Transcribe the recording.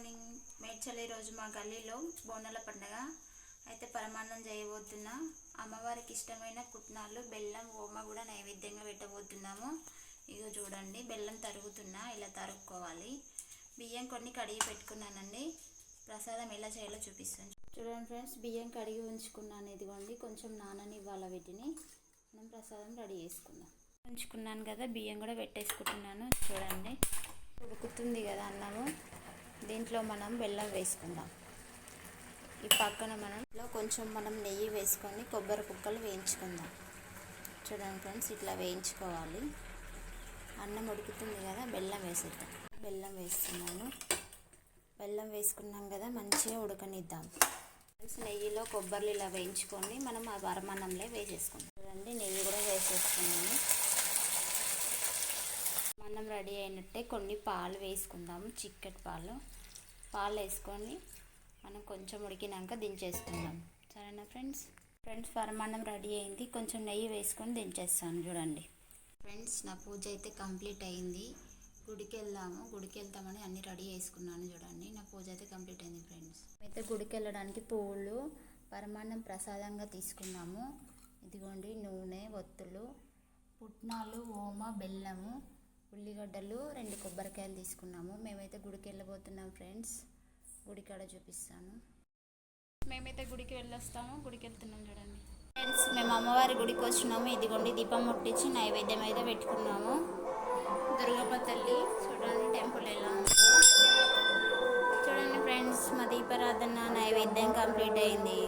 Morning Medchal రోజు మా గల్లీలో బోనాల పండగ. అయితే పరమాన్నం చేయబోతున్నా అమ్మవారికి ఇష్టమైన పుట్నాలు బెల్లం ఓమ కూడా నైవేద్యంగా పెట్టబోతున్నాము. ఇగో చూడండి బెల్లం తరుగుతున్నా ఇలా తరుక్కోవాలి. బియ్యం కొన్ని కడిగి పెట్టుకున్నానండి. ప్రసాదం ఎలా చేయాలో చూపిస్తాను. చూడండి ఫ్రెండ్స్ బియ్యం కడిగి ఉంచుకున్నాను. ఇదిగోండి కొంచెం నాననివ్వాలి వీటిని. మనం ప్రసాదం రెడీ చేసుకుందాం. ఉంచుకున్నాను కదా బియ్యం కూడా పెట్టేసుకుంటున్నాను. చూడండి. ఉడుకుతుంది కదా అన్నము. దీంట్లో మనం బెల్లం వేసుకుందాం. ఈ పక్కన మనం ఇంట్లో కొంచెం మనం నెయ్యి వేసుకొని కొబ్బరి కుక్కలు వేయించుకుందాం. చూడండి ఫ్రెండ్స్ ఇట్లా వేయించుకోవాలి. అన్నం ఉడుకుతుంది కదా బెల్లం వేసేద్దాం. బెల్లం వేస్తున్నాను. బెల్లం వేసుకున్నాం కదా మంచిగా ఉడకనిద్దాం. ఫ్రెండ్స్ నెయ్యిలో కొబ్బరిలు ఇలా వేయించుకొని మనం ఆ వరమన్నంలో వేసేసుకుందాం. చూడండి నెయ్యి కూడా వేసేసుకున్నాను. మనం రెడీ అయినట్టే కొన్ని పాలు వేసుకుందాము చిక్కటి పాలు. పాలు వేసుకొని మనం కొంచెం ఉడికినాక దించేసుకుందాం. సరేనా ఫ్రెండ్స్? ఫ్రెండ్స్ పరమాన్నం రెడీ అయింది. కొంచెం నెయ్యి వేసుకొని దించేస్తాను చూడండి. ఫ్రెండ్స్ నా పూజ అయితే కంప్లీట్ అయింది. గుడికి వెళ్దాము గుడికి వెళ్తామని అన్ని రెడీ చేసుకున్నాను చూడండి. నా పూజ అయితే కంప్లీట్ అయింది ఫ్రెండ్స్. అయితే గుడికి వెళ్ళడానికి పువ్వులు పరమాన్నం ప్రసాదంగా తీసుకున్నాము. ఇదిగోండి నూనె ఒత్తులు పుట్నాలు ఓమ బెల్లము ఉల్లిగడ్డలు రెండు కొబ్బరికాయలు తీసుకున్నాము. మేమైతే గుడికి వెళ్ళబోతున్నాం ఫ్రెండ్స్. గుడి కాడ చూపిస్తాను. మేమైతే గుడికి వెళ్ళొస్తాము. గుడికి వెళ్తున్నాం చూడండి. ఫ్రెండ్స్ మేము అమ్మవారి గుడికి వచ్చినాము. ఇదిగోండి దీపం ముట్టించి నైవేద్యం అయితే పెట్టుకున్నాము. దుర్గమ్మ తల్లి చూడండి టెంపుల్ ఎలా ఉందో. చూడండి ఫ్రెండ్స్ మా దీపారాధన నైవేద్యం కంప్లీట్ అయింది.